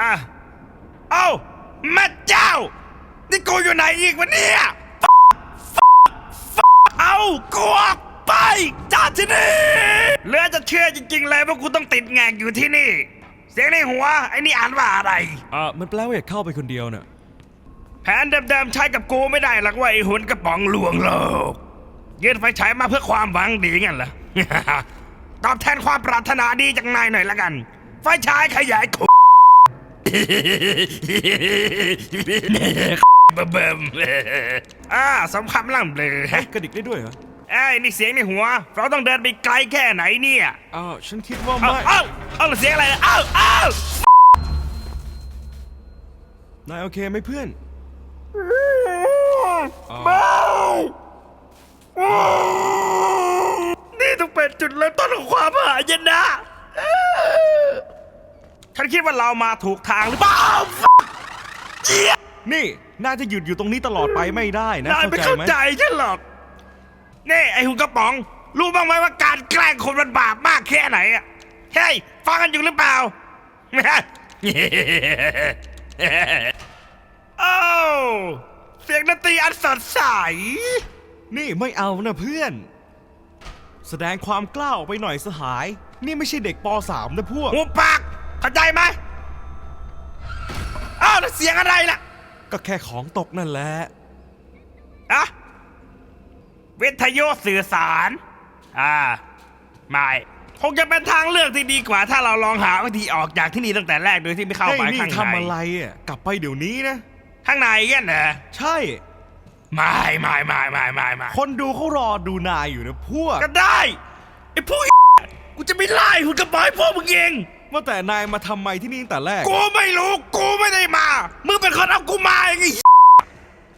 อะเอ้าแม่เจ้า นี่กูอยู่ไหนอีกวะเนี่ย เอากูออกไปจากที่นี่เหลือจะเชื่อจริงๆเลยว่ากูต้องติดแงกอยู่ที่นี่ เสียงในหัวไอ้นี่อ่านว่าอะไร อ่ามันแปลว่าอยากเข้าไปคนเดียวน่ะ แผนเดิมๆใช้กับกูไม่ได้หรอกว่าไอ้หุ่นกระป๋องลวงโลกยื่นไฟฉายมาเพื่อความหวังดีงั้นเหรอ ตอบแทนความปรารถนาดีจากนายหน่อยละกัน ไฟฉายขยายขุ เบิ่มอ่าสมคำล่ำเลยเฮ้ยกระดิกได้ด้วยเหรอไอ้ยนี่เสียงในหัว เราต้องเดินไปไกลแค่ไหนเนี่ยอ้าวฉันคิดว่าเอ้าไม่เอ้าเอ้าเสียงอะไรนะเอ้าเอ้านายโอเคไหมเพื่อนเบานี่ต้องเป็นจุดเริ่มต้นของความหายนะ คิดว่าเรามาถูกทางหรือเปล่าเจี๊ยบนี่นายจะหยุดอยู่ตรงนี้ตลอดไปไม่ได้นะนายไม่เข้าไหมใจฉันหรอกนี่ไอ้หุ่นกระป๋อง รู้บ้างไหมว่าการแกล้งคนมันบาปมากแค่ไหนอะเฮ้ย ฟังกันอยู่หรือเปล่าโอ้าเสียงดนตรีอันสดใส นี่ไม่เอานะเพื่อน แสดงความกล้าออกไปหน่อยสหาย นี่ไม่ใช่เด็กป .3 นะพวกหูปาก เข้าใจไหมอ้าวแล้วเสียงอะไรล่ะก็แค่ของตกนั่นแหละ อะวิทยุสื่อสาร อ่า ไม่คงจะเป็นทางเลือกที่ดีกว่า ถ้าเราลองหาวิธีออกจากที่นี่ตั้งแต่แรกโดยที่ไม่เข้าเฮ้ยไปนี่ข้างในทำอะไรอะ กลับไปเดี๋ยวนี้นะ ข้างในกันเหรอใช่ ไม่ไม่ไม่ไม่ไม่ไม่คนดูเขารอดูนายอยู่นะพวก ก็ได้ไอ้พวกกูจะไม่ไล่หุ่นกระป๋อยพวกมึงเอง ว่าแต่นายมาทำไมที่นี่ตั้งแต่แรก กูไม่รู้ กูไม่ได้มา มึงเป็นคนเอากูมาเองไอ้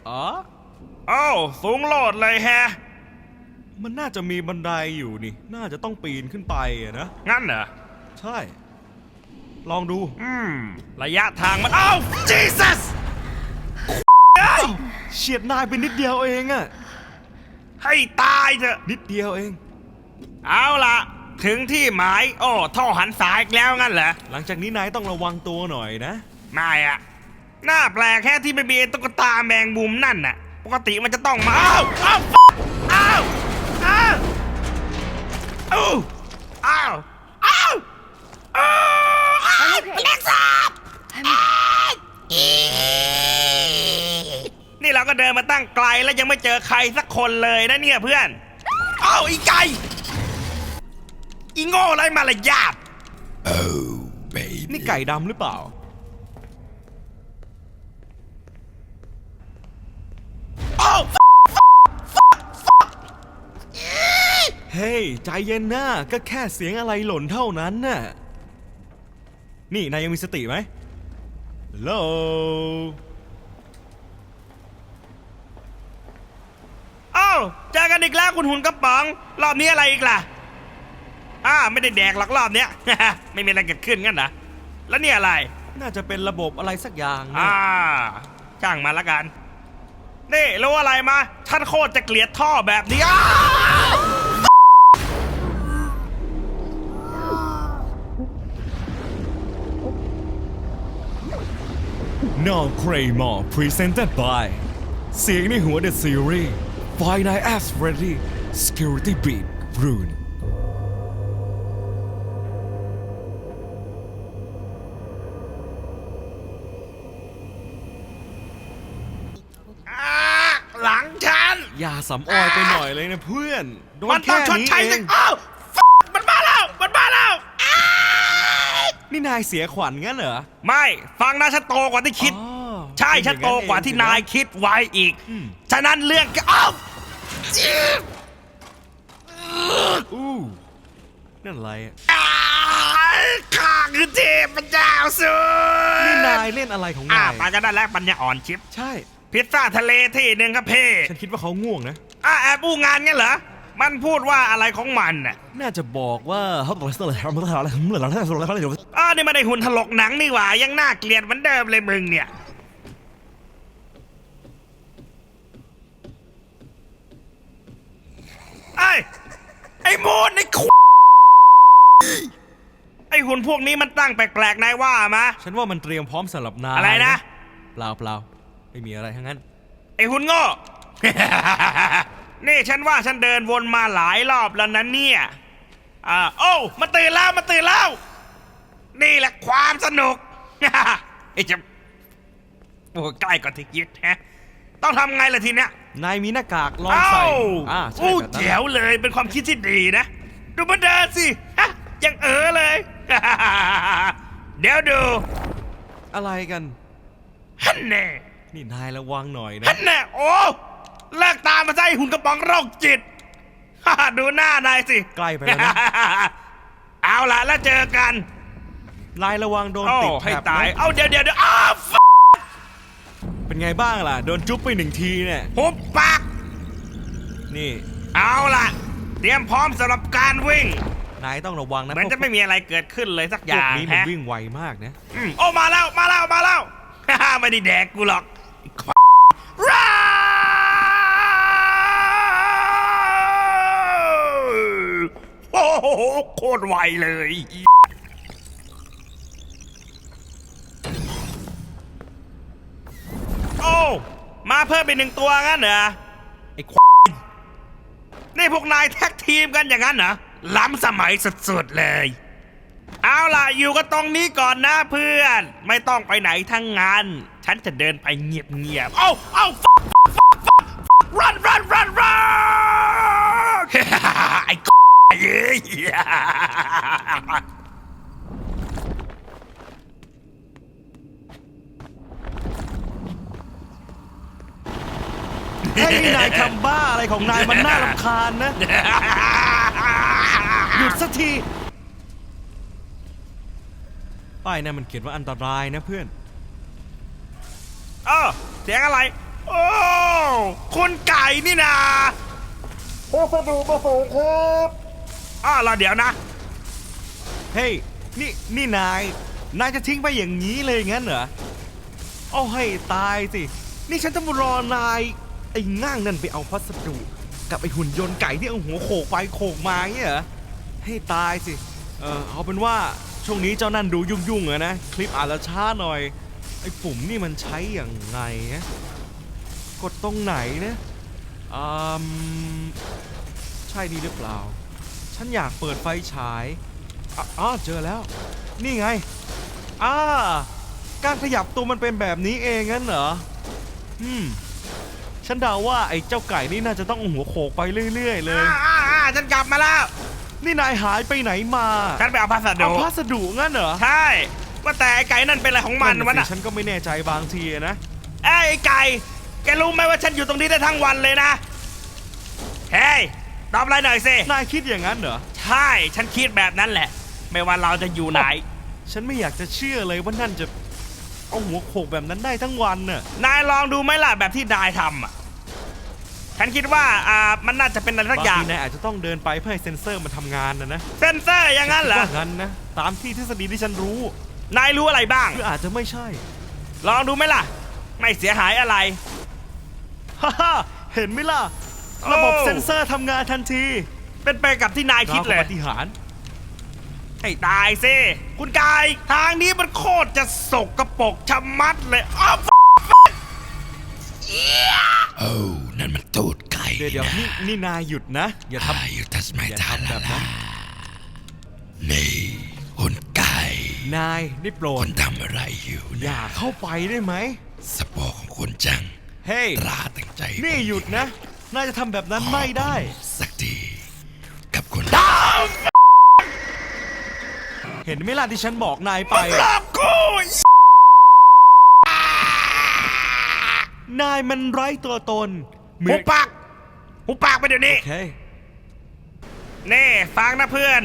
อ๋อเอ้าสูงโลดเลยแฮะ มันน่าจะมีบันไดอยู่นี่ น่าจะต้องปีนขึ้นไปอะนะ งั้นเหรอ ใช่ ลองดู อืม ระยะทางมันเอ้า Jesus เฉียดนายไปนิดเดียวเองอะให้ตายเถอะ นิดเดียวเอง เอาล่ะ ถึงที่หมาย โอ้ท่อหันสายอีกแล้วงั้นเหรอ หลังจากนี้นายต้องระวังตัวหน่อยนะ ไม่อะหน้าแปลกแค่ที่ไม่มีไตุ๊กตาแมงมุมนั่นน่ะ ปกติมันจะต้องมาอ้าวอ้าว fuck อ้าวอ้าวอ้าวอ้าวอ้าวอ้าวอ้าวเป็นแมงสาบอ้าวอีนี่เราก็เดินมาตั้งไกลแล้วยังไม่เจอใครสักคนเลยนะเนี่ยเพื่อน อ้าวอีไก่ อีโง่ไรมารยาทนี่ไก่ดำหรือเปล่าอ้าวเฮ้ย ใจเย็นนะก็แค่เสียงอะไรหล่นเท่านั้นน่ะ นี่นายยังมีสติไหมฮัลโหลอ้าวเจอกันอีกแล้วคุณหุ่นกระป๋อง รอบนี้อะไรอีกล่ะ อ่าไม่ได้แดกหรอกรอบเนี้ย ไม่มีอะไรเกิดขึ้นงั้นนะแล้วนี่อะไร น่าจะเป็นระบบอะไรสักอย่างนะอ่าจ้างมาละกัน นี่รู้อะไรมาฉันโคตรจะเกลียดท่อแบบนี้อ้าวนอ Claymore Presented by เสียงในหัว The Series Five Nights at Freddy Security Beat Rune อ่าหลังฉัน อย่าสำออยไปหน่อยเลยนะเพื่อน โดมันนต้อแค่งชดนี้ใช้เอสิงอ้าวมันมาแล้ว มันมาแล้ว นี่นายเสียขวัญงั้นเหรอไม่ ฟังนะฉันโตกว่าที่คิด อ๋อใช่ เป็นฉันโตกว่าที่นายคิดไว้อีก อืม ฉะนั้นเรื่องอ้าวอู้นั่นอะไรอะอ้าวข้าคือเทพเจ้าสุดนี่นายเล่นอะไรของอ่านายไปกันได้แล้วปัญญาอ่อนชิป ใช่ พิซซ่าทะเลที่หนึ่งครับเพ่ฉันคิดว่าเขาง่วงนะ อ่าแอบอู้งานงั้นเหรอ มันพูดว่าอะไรของมันน่ะน่าจะบอกว่าเขาบอกว่าอะไรทำอะไรอะไรอะไรอะไรอะไรอะไรอ้าวนี่มันไอหุ่นถลกหนังนี่หว่า ยังน่าเกลียดเหมือนเดิมเลยมึงเนี่ย ไอ้ไอ้มูนไอ้ขวไไอหุ่นพวกนี้มันตั้งแปลกๆนายว่ามาฉันว่ามันเตรียมพร้อมสำหรับนายอะไรนะ เปล่าเปล่า ไม่มีอะไรทั้งนั้น ไอหุ่นโง่ นี่ฉันว่าฉันเดินวนมาหลายรอบแล้วนะเนี่ยอ่าโอ้มาตื่นแล้วมาตื่นแล้ว นี่แหละความสนุก ไอจะโอ้ใกล้กว่าที่คิดฮะ ต้องทำไงล่ะทีเนี้ย นายมีหน้ากากลองเอ้าใส่อ่าใช่โอ้แบบนั้นแจ๋วเลยเป็นความคิดที่ดีนะ ดูมันเดินสิฮะยังเออเลย เดี๋ยวดูอะไรกัน ฮันแน่ นี่นายระวังหน่อยนะฮันแน่โอ้เลิกตามมาใส่หุ่นกระป๋องโรคจิต ดูหน้านายสิ ใกล้ไปแล้วนะ เอาล่ะแล้วเจอกัน นายระวังโดนโอ้ติดให้แถบตายนะเอาเดี๋ยวเดี๋ยวเดี๋ยวอ้าว f- เป็นไงบ้างล่ะ โดนจุ๊บไปหนึ่งทีเนี่ย หุบปาก นี่ เอาล่ะ เตรียมพร้อมสำหรับการวิ่ง นายต้องระวังนะเหมือนจะไม่มีอะไรเกิดขึ้นเลยสักอพวกย่างนี้มันฮะวิ่งไวมากนะ อืมโอ้มาแล้วมาแล้วมาแล้ว ไม่ได้แดกกูหรอกไอ้ควายร้าว โหโคตรไวเลย โอ้ มาเพิ่มเป็นหนึ่งตัวงั้นเหรอ ไอ้ควายนี่พวกนายแท็กทีมกันอย่างนั้นเหรอ ล้ำสมัยสุดๆเลย เอาล่ะ อยู่กันตรงนี้ก่อนนะเพื่อน ไม่ต้องไปไหนทั้งงาน ฉันจะเดินไปเงียบๆ เอ้า เอ้า fuck fuck fuck fuck run run run run ไอ้เย้ ยเฮ้ยนี่นายทำบ้าอะไรของนายมันน่ารำคาญนะ หยุดสักทีป้ายนั่นมันเขียนว่าอันตรายนะเพื่อน เออเสียงอะไร โอ้คุณไก่นี่นา พัสดุมาส่งครับ อ้าวเราเดี๋ยวนะ เฮ้ยนี่นี่นาย นายจะทิ้งไปอย่างนี้เลยงั้นเหรอเอาให้ตายสิ นี่ฉันจะมารอนาย ไอ้ง่างนั่นไปเอาพัสดุกับไอ้หุ่นยนต์ไก่ที่เอาหัวโขกไปโขกมาเงี้ยเหรอ ให้ตายสิ เออเอาเป็นว่าช่วงนี้เจ้านั่นดูยุ่งๆอะนะ คลิปอาจจะช้าหน่อย ไอ้ปุ่มนี่มันใช้อย่างไงนะกดตรงไหนนะอืมใช่นี่หรือเปล่า ฉันอยากเปิดไฟฉาย อ๋ออ๋อเจอแล้ว นี่ไงอ่าการขยับตัวมันเป็นแบบนี้เองงั้นเหรออืมฉันเดาว่าไอ้เจ้าไก่นี่น่าจะต้องเอาหัวโขกไปเรื่อยๆ เลยอ่าอ่าอ่าฉันกลับมาแล้ว นี่นายหายไปไหนมาฉันไปเอาพัสดุเอาพัสดุงั้นเหรอใช่ว่าแต่ไอ้ไก่นั่นเป็นอะไรของมันวะสิน่ะฉันก็ไม่แน่ใจบางทีอะนะ เอ้ยไอ้ไก่แกรู้ไหมว่าฉันอยู่ตรงนี้ได้ทั้งวันเลยนะเฮ้ยตอบอะไรหน่อยสินายคิดอย่างนั้นเหรอ ใช่ ฉันคิดแบบนั้นแหละ ไม่ว่าเราจะอยู่ไหน ฉันไม่อยากจะเชื่อเลยว่านั่นจะเอาหัวโขกแบบนั้นได้ทั้งวันน่ะ นายลองดูไหมล่ะแบบที่นายทำอะ ฉันคิดว่าอ่ามันน่าจะเป็นอะไรสักบางอย่างทีนายอาจจะต้องเดินไปเพื่อให้เซ็นเซอร์มันทำงานนะนะเซนเซอร์อย่างนั้นเหรอ ว่างั้นนะ ตามที่ทฤษฎีที่ฉันรู้นายรู้อะไรบ้าง หรืออาจจะไม่ใช่ ลองดูไหมล่ะ ไม่เสียหายอะไร ฮ่าฮ่าเห็นไหมล่ะ ระบบโอ้เซ็นเซอร์ทำงานทันที เป็นไปกับที่นายคิดเลรายวกับปาฏิหารย์ ให้ตายสิคุณกาย ทางนี้มันโคตรจะสกกระปรกชะมัดเลยอ้าวโอ้นั่นมันตูดไก่เดี๋ยวเดี๋ยวนะนี่นี่นายหยุดนะ อย่าทอายุทัสไม่ำอย่าทันทำแบแล้วบนั้นนี่คนไก่นายได้โปรคดนทำอะไรอยู่อนะย่าเข้าไปได้ไหมสปอร์ของคุณจัง เฮ้ยราตั้งใจ นี่หยุดนะนายจะทำแบบนั้นไม่ได้ สักที เห็นไหมล่ะที่ฉันบอกนายไป หลอกกูนายมันไร้ตัวตนเหมืหุอนบปากหุบปากไปเดี๋ยวนี้ โอเค นี่ฟังนะเพื่อน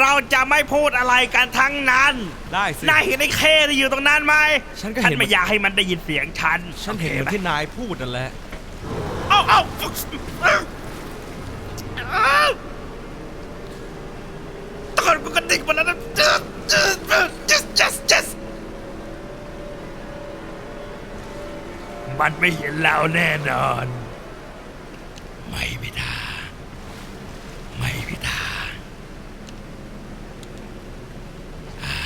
เราจะไม่พูดอะไรกันทั้งนั้นได้สิ นายเห็นไอ้เคที่อยู่ตรงนั้นไหมฉันก็เห็น ไม่อยากให้มันได้ยินเสียงฉันฉันเห็นเหมือนที่นายพูดนั่นแหละ เอ้าเอ้า ก่อนมึงก็ดิ่งมาแล้วนะ yes yes มันไม่เห็นเราแน่นอน ไม่พิธาไม่พิธาอ่า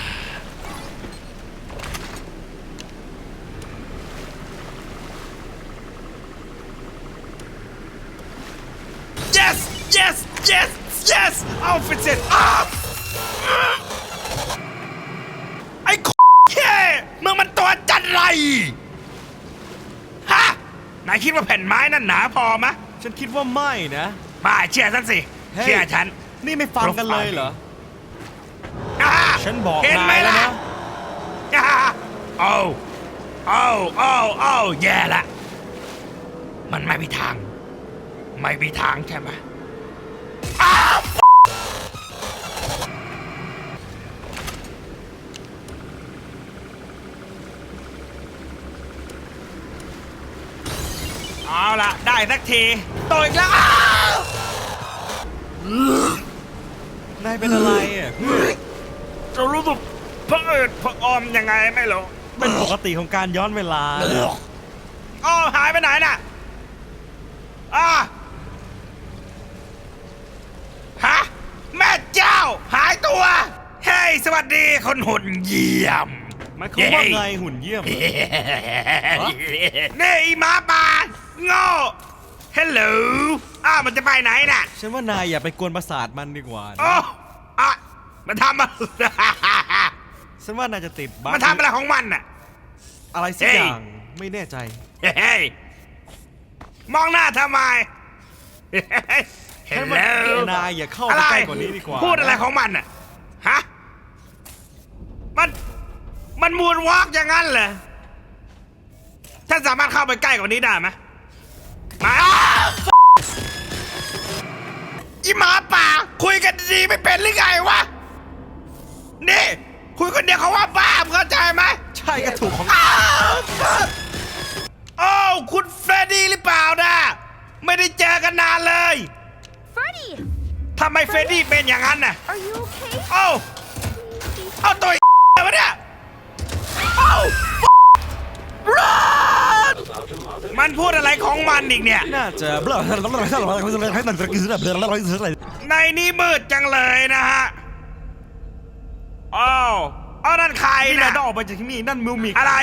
yes yes yes yes เอาฟิตเซ็ตอ้า นายคิดว่าแผ่นไม้นั่นหนาพอมะฉันคิดว่าไม่นะมาเชื่อฉันสิเฮ้ยเชื่อฉัน นี่ไม่ฟังกันเลยเหรอ อ่าฉันบอกเห็นไหมนายแล้วล่ะนะ อ่าโอ้โอ้โอ้โอ้แย่ละ มันไม่มีทาง ไม่มีทางใช่ไหม เอาละได้สักทีโตอีกแล้วอ้าวนายเป็นอะไรอะเพื่อนจะรู้สึกพะเอิดพะออมยังไงไม่รู้เป็นปกติของการย้อนเวลานะอ๋อหายไปไหนน่ะอ่าฮะแม่เจ้า หายตัว เฮ้ย สวัสดีคนหุ่นเยี่ยม หมันคือว่าไงหุ่นเยี่ยม นี่อีหมาป่า โง่ฮัลโหลอ้าวมันจะไปไหนน่ะ ฉันว่านายอย่าไปกวนประสาทมันดีกว่านะโอ้อะมันทำอะฉันว่านายจะติดบ้ามันทำอะไรของมันน่ะ อะไรสักเฮ้ย อย่างไม่แน่ใจ เฮ้ย มองหน้าทำไมฉัเห็นนว่าแล้วนายอย่าเข้าไปใกล้กว่านี้ดีกว่า พูดอะไรของมันน่ะ ฮะ มัน มันมูนวอล์กอย่างนั้นเหรอท่านสามารถเข้าไปใกล้กว่านี้ได้ไหม มาอ้าวอีหมาป่า คุยกันดีๆไม่เป็นหรือไงวะ นี่ คุยคนเดียวเขาว่าบ้ามึงเข้าใจไหมใช่ก็ถูกของอ้าวโอ้าวคุณเฟรดดี้หรือเปล่านะไม่ได้เจอกันนานเลย Freddy, ทำไมเฟรดดี้เป็นอย่างนั้นน่ะ are you okay? โอ้าวเอาตัว มันพูดอะไรของมันอีกเนี่ย น่าจะในนี้มืดจังเลยนะฮะอ้าวเอานั่นใครนี่นะนายต้องออกไปจากที่นี่นั่นมิวมิกอะไร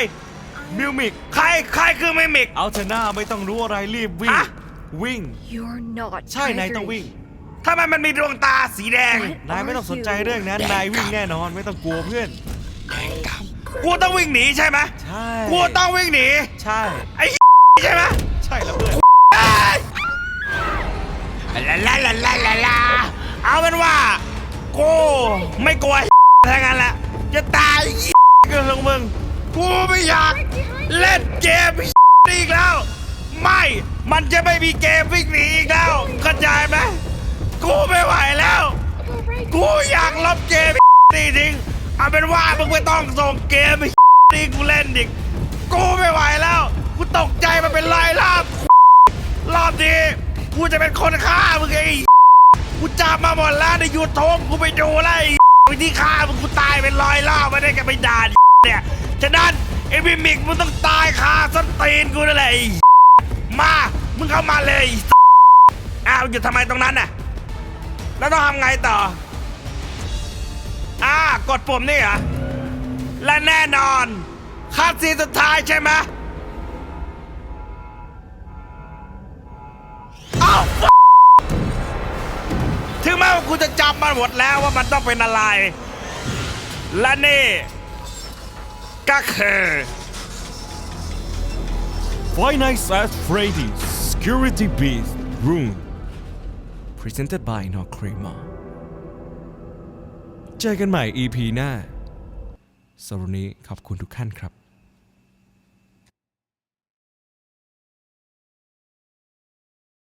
มิวมิก ใครใครคือมิมิก เอาเถอะหน้าไม่ต้องรู้อะไรรีบวิ่ง ฮะ วิ่ง You're not. ใช่ นาย Gregory. ต้องวิ่ง ทำไมมันมีดวงตาสีแดง นายไม่ต้องสนใจเรื่องนั้นนายวิ่งแน่นอนไม่ต้องกลัวเพื่อน กูต้องวิ่งหนีใช่ไหมใช่กูต้องวิ่งหนี ใช่ ไอ้ ใช่ไหมใช่แล้วเพื่อนลาลาลาลาลาลาเอาเป็นว่ากูไม่กลัวทั้งนั้นแหละจะตายก็เรื่องมึงกูไม่อยากเล่นเกมอีกแล้ว ไม่มันจะไม่มีเกมวิ่งหนีอีกแล้วเข้าใจไหมกูไม่ไหวแล้ว กูอยากลบเกมนี่ทิ้งเอาเป็นว่ามึงไม่ต้องส่งเกมนี่กูเล่นอีกกูไม่ไหวแล้วกู ตกใจมันเป็นรายรอบรอบนี้กูจะเป็นคนฆ่ามึงไอ้กูจับมาหมดแล้วในยูทูบกูไปดูแล้วไอ้วิธีฆ่ามึงกูตายเป็นร้อยรอบไม่ได้กันไปด่าเนี่ยฉะนั้นไอ้บิมิกมึงต้องตายคาส้นตีนกูนั่นแหละมามึงเข้ามาเลยอ้าวอยู่ทำไมตรงนั้นน่ะแล้วต้องทำไงต่ออ่ากดปุ่มนี่เหรอและแน่นอนคาดซีสุดท้ายใช่ไหม แม้ว่ากูจะจำมันหมดแล้วว่ามันต้องเป็นอะไร และนี่ก็คือ Five Nights at Freddy's Security Beast Room Presented by n o c r e m a เจอกันใหม่ EP หน้าสำหรับวันนี้ขอบคุณทุกท่านครับ